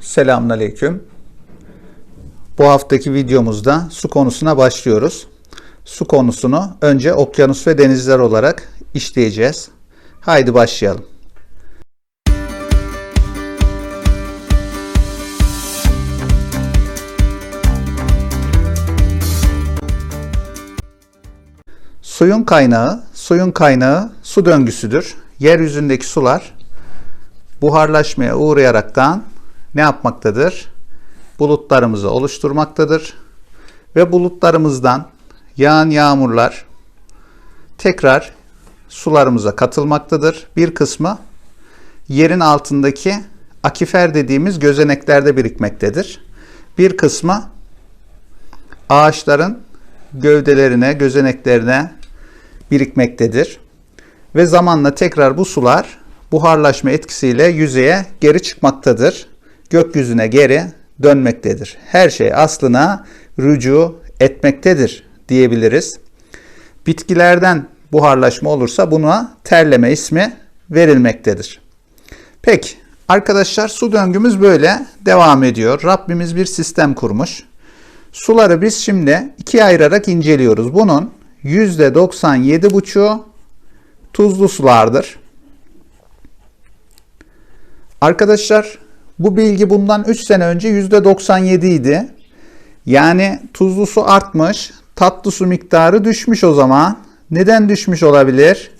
Selamünaleyküm. Bu haftaki videomuzda su konusuna başlıyoruz. Su konusunu önce okyanus ve denizler olarak işleyeceğiz. Haydi başlayalım. Suyun kaynağı, suyun kaynağı su döngüsüdür. Yeryüzündeki sular buharlaşmaya uğrayaraktan ne yapmaktadır? Bulutlarımızı oluşturmaktadır. Ve bulutlarımızdan yağan yağmurlar tekrar sularımıza katılmaktadır. Bir kısmı yerin altındaki akifer dediğimiz gözeneklerde birikmektedir. Bir kısmı ağaçların gövdelerine, gözeneklerine birikmektedir. Ve zamanla tekrar bu sular buharlaşma etkisiyle yüzeye geri çıkmaktadır. Gökyüzüne geri dönmektedir. Her şey aslına rücu etmektedir diyebiliriz. Bitkilerden buharlaşma olursa buna terleme ismi verilmektedir. Peki arkadaşlar su döngümüz böyle devam ediyor. Rabbimiz bir sistem kurmuş. Suları biz şimdi ikiye ayırarak inceliyoruz. Bunun %97,5'u tuzlu sulardır. Arkadaşlar bu bilgi bundan 3 sene önce %97 idi. Yani tuzlu su artmış, tatlı su miktarı düşmüş o zaman. Neden düşmüş olabilir?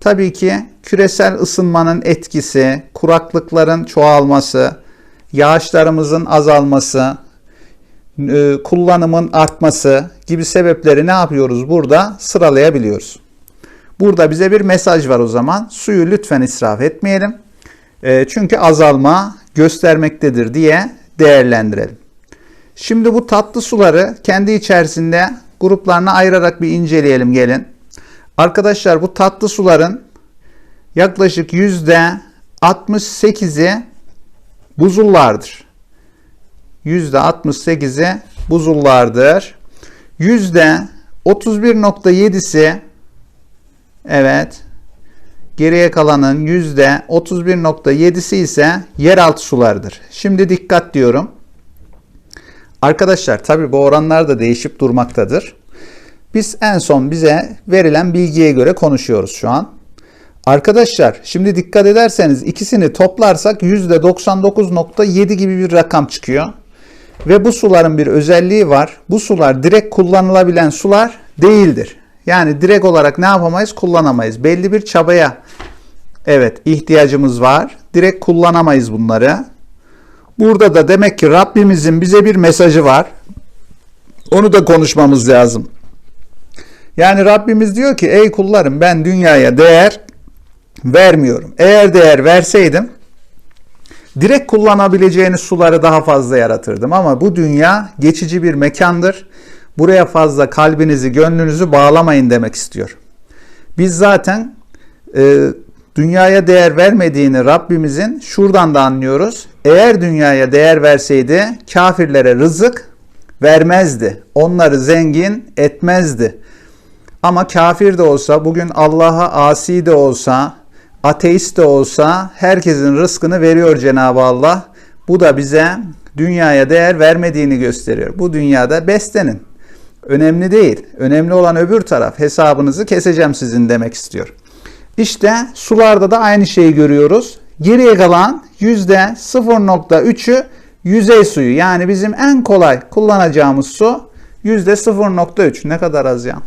Tabii ki küresel ısınmanın etkisi, kuraklıkların çoğalması, yağışlarımızın azalması, e, kullanımın artması gibi sebepleri ne yapıyoruz burada sıralayabiliyoruz. Burada bize bir mesaj var o zaman. Suyu lütfen israf etmeyelim. E, çünkü azalma göstermektedir diye değerlendirelim. Şimdi bu tatlı suları kendi içerisinde gruplarına ayırarak bir inceleyelim gelin. Arkadaşlar bu tatlı suların yaklaşık yüzde 68'i buzullardır. Yüzde 68'i buzullardır. Yüzde 31.7'si evet Geriye kalanın %31.7'si ise yeraltı sularıdır. Şimdi dikkat diyorum. Arkadaşlar tabi bu oranlar da değişip durmaktadır. Biz en son bize verilen bilgiye göre konuşuyoruz şu an. Arkadaşlar şimdi dikkat ederseniz ikisini toplarsak %99.7 gibi bir rakam çıkıyor. Ve bu suların bir özelliği var. Bu sular direkt kullanılabilen sular değildir. Yani direkt olarak ne yapamayız? Kullanamayız. Belli bir çabaya evet ihtiyacımız var. Direkt kullanamayız bunları. Burada da demek ki Rabbimizin bize bir mesajı var. Onu da konuşmamız lazım. Yani Rabbimiz diyor ki ey kullarım ben dünyaya değer vermiyorum. Eğer değer verseydim direkt kullanabileceğiniz suları daha fazla yaratırdım. Ama bu dünya geçici bir mekandır. Buraya fazla kalbinizi, gönlünüzü bağlamayın demek istiyor. Biz zaten e, dünyaya değer vermediğini Rabbimizin şuradan da anlıyoruz. Eğer dünyaya değer verseydi kafirlere rızık vermezdi. Onları zengin etmezdi. Ama kafir de olsa, bugün Allah'a asi de olsa, ateist de olsa herkesin rızkını veriyor Cenab-ı Allah. Bu da bize dünyaya değer vermediğini gösteriyor. Bu dünyada beslenin. Önemli değil. Önemli olan öbür taraf. Hesabınızı keseceğim sizin demek istiyor. İşte sularda da aynı şeyi görüyoruz. Geriye kalan %0.3'ü yüzey suyu. Yani bizim en kolay kullanacağımız su %0.3. Ne kadar az ya.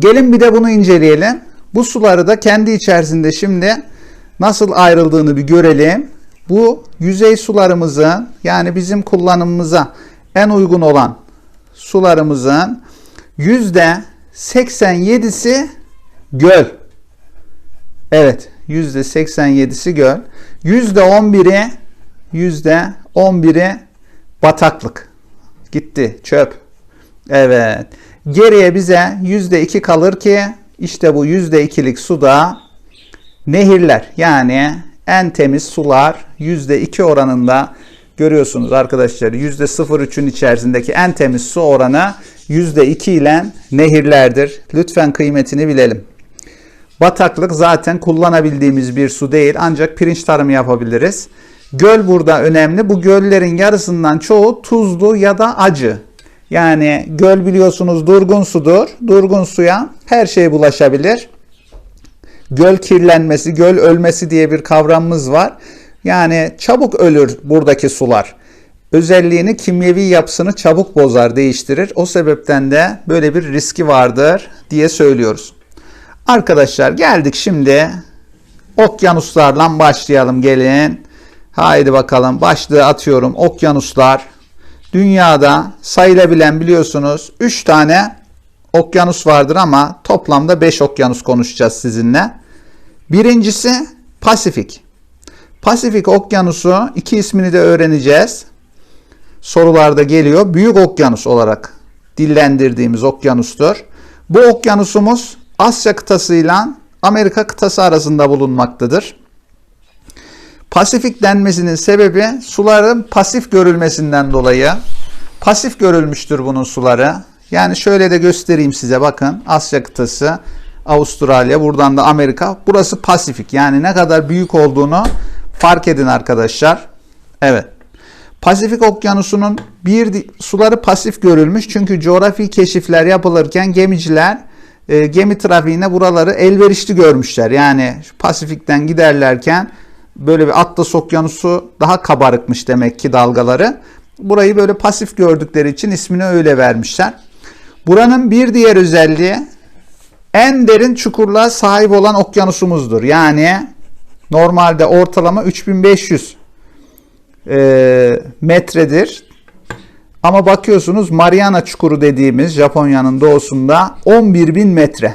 Gelin bir de bunu inceleyelim. Bu suları da kendi içerisinde şimdi nasıl ayrıldığını bir görelim. Bu yüzey sularımızın yani bizim kullanımımıza en uygun olan sularımızın yüzde 87'si göl. Evet, yüzde 87'si göl. Yüzde 11'i yüzde 11'i bataklık. Gitti, çöp. Evet. Geriye bize yüzde 2 kalır ki işte bu yüzde 2'lik suda nehirler yani en temiz sular yüzde 2 oranında görüyorsunuz arkadaşlar %0,3'ün içerisindeki en temiz su oranı %2 ile nehirlerdir. Lütfen kıymetini bilelim. Bataklık zaten kullanabildiğimiz bir su değil ancak pirinç tarımı yapabiliriz. Göl burada önemli. Bu göllerin yarısından çoğu tuzlu ya da acı. Yani göl biliyorsunuz durgun sudur. Durgun suya her şey bulaşabilir. Göl kirlenmesi, göl ölmesi diye bir kavramımız var. Yani çabuk ölür buradaki sular. Özelliğini, kimyevi yapısını çabuk bozar, değiştirir. O sebepten de böyle bir riski vardır diye söylüyoruz. Arkadaşlar geldik şimdi okyanuslarla başlayalım gelin. Haydi bakalım başlığı atıyorum. Okyanuslar. Dünyada sayılabilen biliyorsunuz 3 tane okyanus vardır ama toplamda 5 okyanus konuşacağız sizinle. Birincisi Pasifik. Pasifik Okyanusu iki ismini de öğreneceğiz. Sorularda geliyor. Büyük okyanus olarak dillendirdiğimiz okyanustur. Bu okyanusumuz Asya kıtasıyla Amerika kıtası arasında bulunmaktadır. Pasifik denmesinin sebebi suların pasif görülmesinden dolayı. Pasif görülmüştür bunun suları. Yani şöyle de göstereyim size bakın. Asya kıtası, Avustralya, buradan da Amerika. Burası Pasifik. Yani ne kadar büyük olduğunu fark edin arkadaşlar. Evet. Pasifik Okyanusu'nun bir suları pasif görülmüş. Çünkü coğrafi keşifler yapılırken gemiciler e, gemi trafiğine buraları elverişli görmüşler. Yani Pasifik'ten giderlerken böyle bir Atlas Okyanusu daha kabarıkmış demek ki dalgaları. Burayı böyle pasif gördükleri için ismini öyle vermişler. Buranın bir diğer özelliği en derin çukurluğa sahip olan okyanusumuzdur. Yani normalde ortalama 3500 e, metredir. Ama bakıyorsunuz Mariana Çukuru dediğimiz Japonya'nın doğusunda 11.000 metre.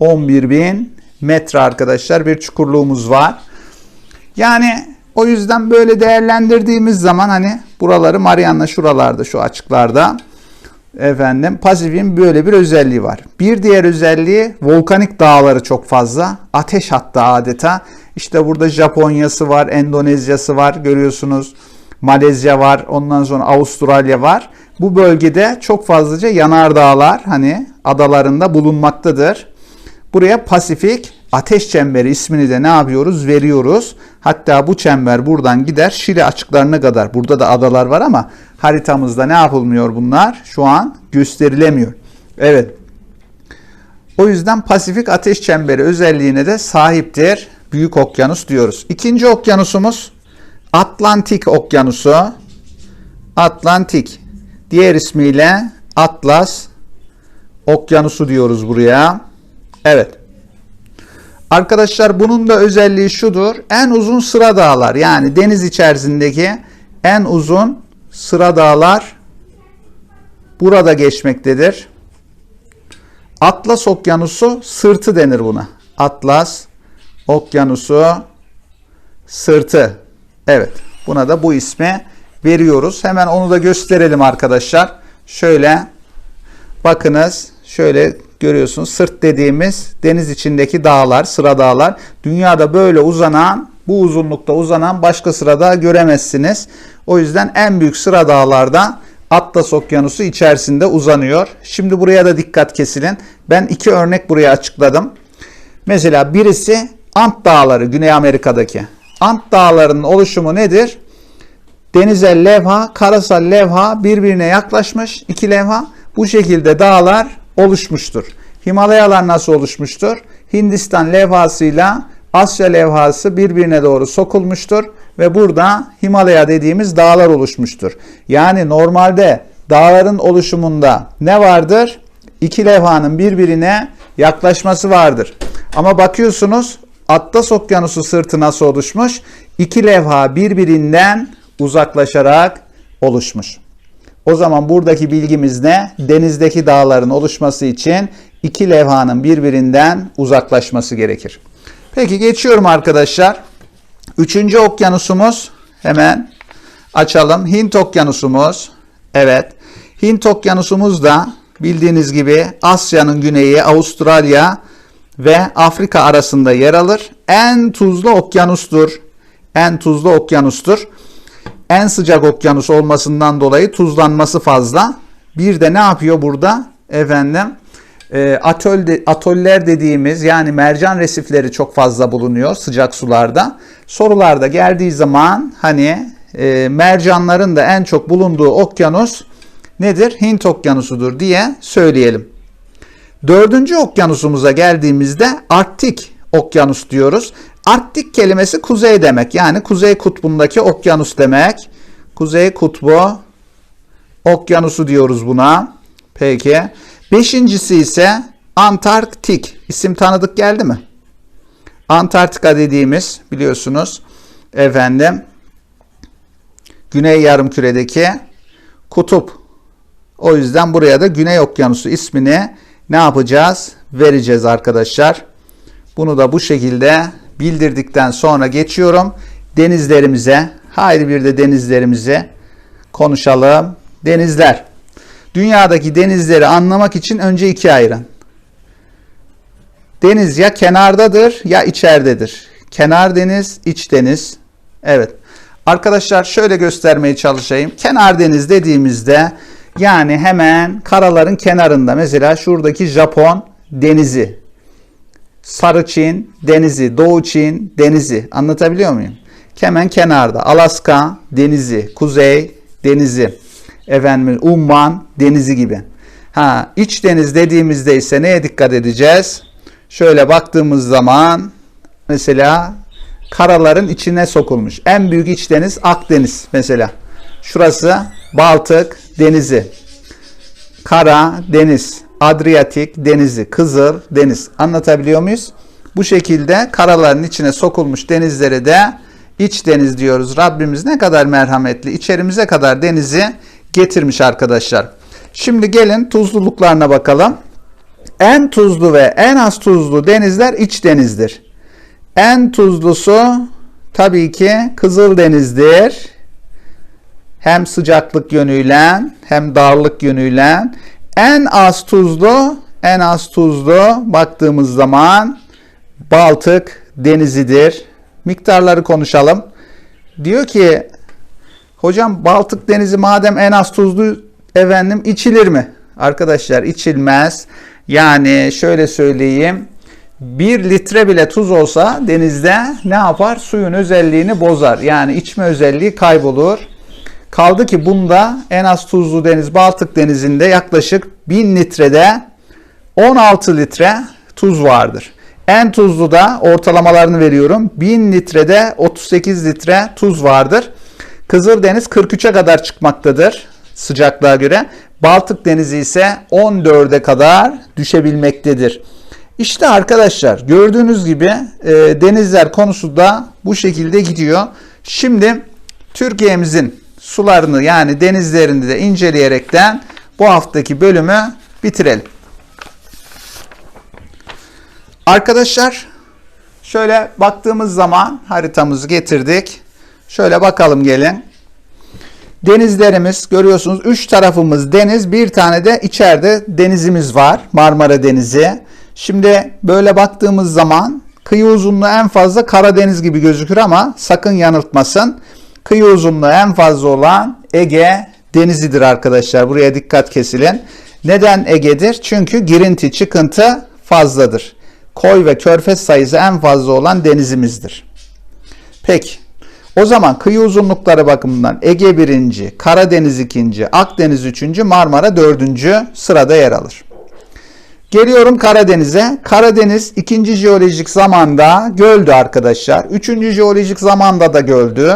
11.000 metre arkadaşlar bir çukurluğumuz var. Yani o yüzden böyle değerlendirdiğimiz zaman hani buraları Mariana şuralarda şu açıklarda efendim Pasifik'in böyle bir özelliği var. Bir diğer özelliği volkanik dağları çok fazla. Ateş hatta adeta. İşte burada Japonya'sı var, Endonezya'sı var görüyorsunuz. Malezya var, ondan sonra Avustralya var. Bu bölgede çok fazlaca yanardağlar hani adalarında bulunmaktadır. Buraya Pasifik Ateş Çemberi ismini de ne yapıyoruz? Veriyoruz. Hatta bu çember buradan gider Şili açıklarına kadar. Burada da adalar var ama haritamızda ne yapılmıyor bunlar? Şu an gösterilemiyor. Evet. O yüzden Pasifik Ateş Çemberi özelliğine de sahiptir. Büyük Okyanus diyoruz. İkinci okyanusumuz Atlantik Okyanusu. Atlantik. Diğer ismiyle Atlas Okyanusu diyoruz buraya. Evet. Arkadaşlar bunun da özelliği şudur. En uzun sıra dağlar yani deniz içerisindeki en uzun sıra dağlar burada geçmektedir. Atlas Okyanusu sırtı denir buna. Atlas Okyanusu sırtı. Evet. Buna da bu ismi veriyoruz. Hemen onu da gösterelim arkadaşlar. Şöyle bakınız. Şöyle görüyorsunuz. Sırt dediğimiz deniz içindeki dağlar, sıra dağlar. Dünyada böyle uzanan, bu uzunlukta uzanan başka sıra dağ göremezsiniz. O yüzden en büyük sıra dağlarda Atlas Okyanusu içerisinde uzanıyor. Şimdi buraya da dikkat kesilin. Ben iki örnek buraya açıkladım. Mesela birisi Ant Dağları Güney Amerika'daki. Ant Dağları'nın oluşumu nedir? Denize levha, karasal levha birbirine yaklaşmış iki levha. Bu şekilde dağlar oluşmuştur. Himalayalar nasıl oluşmuştur? Hindistan levhasıyla Asya levhası birbirine doğru sokulmuştur ve burada Himalaya dediğimiz dağlar oluşmuştur. Yani normalde dağların oluşumunda ne vardır? İki levhanın birbirine yaklaşması vardır. Ama bakıyorsunuz Atlas Okyanusu sırtı nasıl oluşmuş? İki levha birbirinden uzaklaşarak oluşmuş. O zaman buradaki bilgimiz ne? Denizdeki dağların oluşması için iki levhanın birbirinden uzaklaşması gerekir. Peki geçiyorum arkadaşlar. Üçüncü okyanusumuz hemen açalım. Hint okyanusumuz. Evet. Hint okyanusumuz da bildiğiniz gibi Asya'nın güneyi, Avustralya ve Afrika arasında yer alır. En tuzlu okyanustur. En tuzlu okyanustur en sıcak okyanus olmasından dolayı tuzlanması fazla. Bir de ne yapıyor burada? Efendim e, de- atoller dediğimiz yani mercan resifleri çok fazla bulunuyor sıcak sularda. Sorularda geldiği zaman hani e, mercanların da en çok bulunduğu okyanus nedir? Hint okyanusudur diye söyleyelim. Dördüncü okyanusumuza geldiğimizde Arktik okyanus diyoruz. Arktik kelimesi kuzey demek. Yani kuzey kutbundaki okyanus demek. Kuzey kutbu okyanusu diyoruz buna. Peki. Beşincisi ise Antarktik. İsim tanıdık geldi mi? Antarktika dediğimiz biliyorsunuz efendim Güney Yarımküre'deki kutup. O yüzden buraya da Güney Okyanusu ismini ne yapacağız? Vereceğiz arkadaşlar. Bunu da bu şekilde bildirdikten sonra geçiyorum denizlerimize. Haydi bir de denizlerimizi konuşalım. Denizler. Dünyadaki denizleri anlamak için önce ikiye ayırın. Deniz ya kenardadır ya içeridedir. Kenar deniz, iç deniz. Evet. Arkadaşlar şöyle göstermeye çalışayım. Kenar deniz dediğimizde yani hemen karaların kenarında mesela şuradaki Japon denizi, Sarı Çin denizi, Doğu Çin denizi anlatabiliyor muyum? Hemen kenarda Alaska denizi, Kuzey denizi, efendim Umman denizi gibi. Ha iç deniz dediğimizde ise neye dikkat edeceğiz? Şöyle baktığımız zaman mesela karaların içine sokulmuş. En büyük iç deniz Akdeniz mesela. Şurası Baltık denizi. Kara deniz, Adriyatik denizi, Kızıl deniz. Anlatabiliyor muyuz? Bu şekilde karaların içine sokulmuş denizlere de iç deniz diyoruz. Rabbimiz ne kadar merhametli. İçerimize kadar denizi getirmiş arkadaşlar. Şimdi gelin tuzluluklarına bakalım. En tuzlu ve en az tuzlu denizler iç denizdir. En tuzlusu tabii ki Kızıldeniz'dir. Hem sıcaklık yönüyle hem darlık yönüyle en az tuzlu en az tuzlu baktığımız zaman Baltık denizidir. Miktarları konuşalım. Diyor ki hocam Baltık denizi madem en az tuzlu efendim içilir mi? Arkadaşlar içilmez. Yani şöyle söyleyeyim. Bir litre bile tuz olsa denizde ne yapar? Suyun özelliğini bozar. Yani içme özelliği kaybolur. Kaldı ki bunda en az tuzlu deniz Baltık denizinde yaklaşık 1000 litrede 16 litre tuz vardır. En tuzlu da ortalamalarını veriyorum. 1000 litrede 38 litre tuz vardır. Kızıldeniz 43'e kadar çıkmaktadır sıcaklığa göre. Baltık denizi ise 14'e kadar düşebilmektedir. İşte arkadaşlar gördüğünüz gibi e, denizler konusu da bu şekilde gidiyor. Şimdi Türkiye'mizin sularını yani denizlerini de inceleyerekten bu haftaki bölümü bitirelim. Arkadaşlar şöyle baktığımız zaman haritamızı getirdik. Şöyle bakalım gelin. Denizlerimiz görüyorsunuz 3 tarafımız deniz bir tane de içeride denizimiz var Marmara Denizi. Şimdi böyle baktığımız zaman kıyı uzunluğu en fazla Karadeniz gibi gözükür ama sakın yanıltmasın. Kıyı uzunluğu en fazla olan Ege Denizi'dir arkadaşlar. Buraya dikkat kesilin. Neden Ege'dir? Çünkü girinti, çıkıntı fazladır. Koy ve körfez sayısı en fazla olan denizimizdir. Peki. O zaman kıyı uzunlukları bakımından Ege 1. Karadeniz 2. Akdeniz 3. Marmara 4. sırada yer alır. Geliyorum Karadeniz'e. Karadeniz 2. jeolojik zamanda göldü arkadaşlar. 3. jeolojik zamanda da göldü.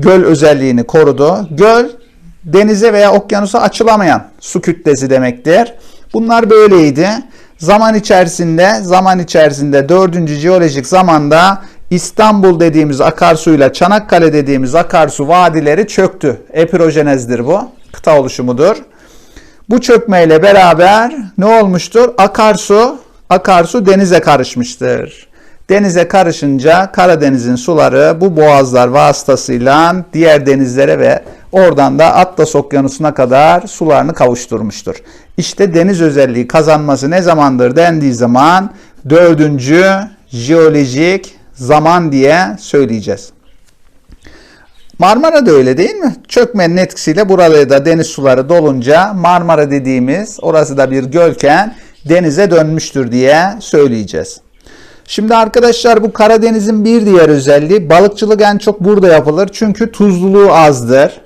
Göl özelliğini korudu. Göl denize veya okyanusa açılamayan su kütlesi demektir. Bunlar böyleydi. Zaman içerisinde zaman içerisinde 4. jeolojik zamanda İstanbul dediğimiz akarsuyla Çanakkale dediğimiz akarsu vadileri çöktü. Epirojenezdir bu. Kıta oluşumudur. Bu çökmeyle beraber ne olmuştur? Akarsu, akarsu denize karışmıştır. Denize karışınca Karadeniz'in suları bu boğazlar vasıtasıyla diğer denizlere ve oradan da Atlas Okyanusu'na kadar sularını kavuşturmuştur. İşte deniz özelliği kazanması ne zamandır dendiği zaman dördüncü jeolojik zaman diye söyleyeceğiz. Marmara da öyle değil mi? Çökmenin etkisiyle burada da deniz suları dolunca Marmara dediğimiz orası da bir gölken denize dönmüştür diye söyleyeceğiz. Şimdi arkadaşlar bu Karadeniz'in bir diğer özelliği balıkçılık en çok burada yapılır. Çünkü tuzluluğu azdır.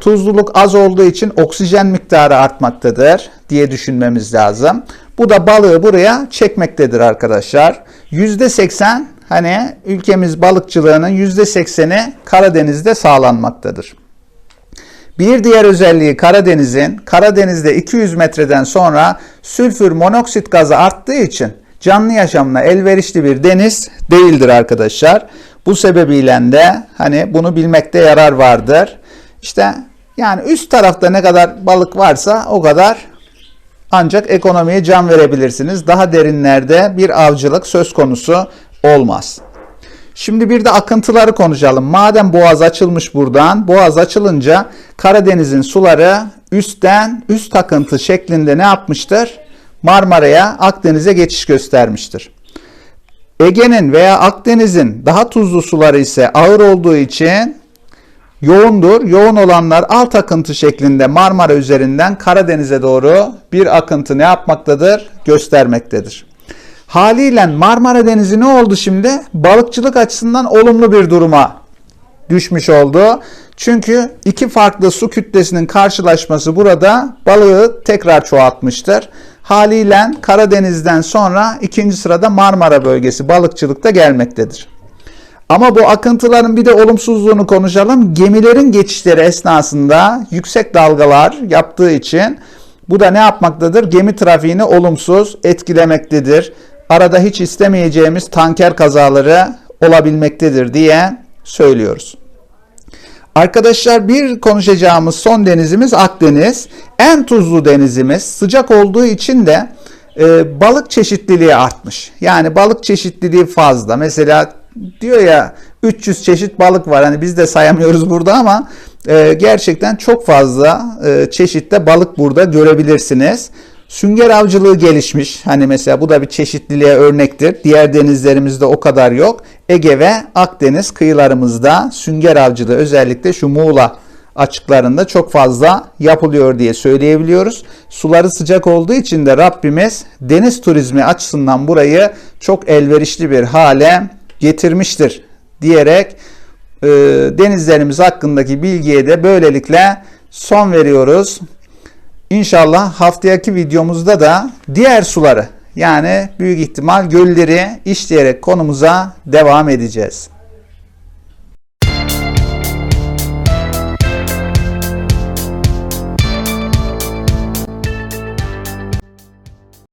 Tuzluluk az olduğu için oksijen miktarı artmaktadır diye düşünmemiz lazım. Bu da balığı buraya çekmektedir arkadaşlar. %80 hani ülkemiz balıkçılığının %80'i Karadeniz'de sağlanmaktadır. Bir diğer özelliği Karadeniz'in Karadeniz'de 200 metreden sonra sülfür monoksit gazı arttığı için canlı yaşamına elverişli bir deniz değildir arkadaşlar. Bu sebebiyle de hani bunu bilmekte yarar vardır. İşte yani üst tarafta ne kadar balık varsa o kadar ancak ekonomiye can verebilirsiniz. Daha derinlerde bir avcılık söz konusu olmaz. Şimdi bir de akıntıları konuşalım. Madem boğaz açılmış buradan, boğaz açılınca Karadeniz'in suları üstten üst akıntı şeklinde ne yapmıştır? Marmara'ya, Akdeniz'e geçiş göstermiştir. Ege'nin veya Akdeniz'in daha tuzlu suları ise ağır olduğu için yoğundur. Yoğun olanlar alt akıntı şeklinde Marmara üzerinden Karadeniz'e doğru bir akıntı ne yapmaktadır? Göstermektedir. Haliyle Marmara Denizi ne oldu şimdi? Balıkçılık açısından olumlu bir duruma düşmüş oldu. Çünkü iki farklı su kütlesinin karşılaşması burada balığı tekrar çoğaltmıştır. Haliyle Karadeniz'den sonra ikinci sırada Marmara bölgesi balıkçılıkta gelmektedir. Ama bu akıntıların bir de olumsuzluğunu konuşalım. Gemilerin geçişleri esnasında yüksek dalgalar yaptığı için bu da ne yapmaktadır? Gemi trafiğini olumsuz etkilemektedir. Arada hiç istemeyeceğimiz tanker kazaları olabilmektedir diye söylüyoruz. Arkadaşlar bir konuşacağımız son denizimiz Akdeniz. En tuzlu denizimiz sıcak olduğu için de e, balık çeşitliliği artmış. Yani balık çeşitliliği fazla. Mesela diyor ya 300 çeşit balık var. Hani biz de sayamıyoruz burada ama e, gerçekten çok fazla e, çeşitte balık burada görebilirsiniz. Sünger avcılığı gelişmiş. Hani mesela bu da bir çeşitliliğe örnektir. Diğer denizlerimizde o kadar yok. Ege ve Akdeniz kıyılarımızda sünger avcılığı özellikle şu Muğla açıklarında çok fazla yapılıyor diye söyleyebiliyoruz. Suları sıcak olduğu için de Rabbimiz deniz turizmi açısından burayı çok elverişli bir hale getirmiştir diyerek e, denizlerimiz hakkındaki bilgiye de böylelikle son veriyoruz. İnşallah haftaki videomuzda da diğer suları yani büyük ihtimal gölleri işleyerek konumuza devam edeceğiz.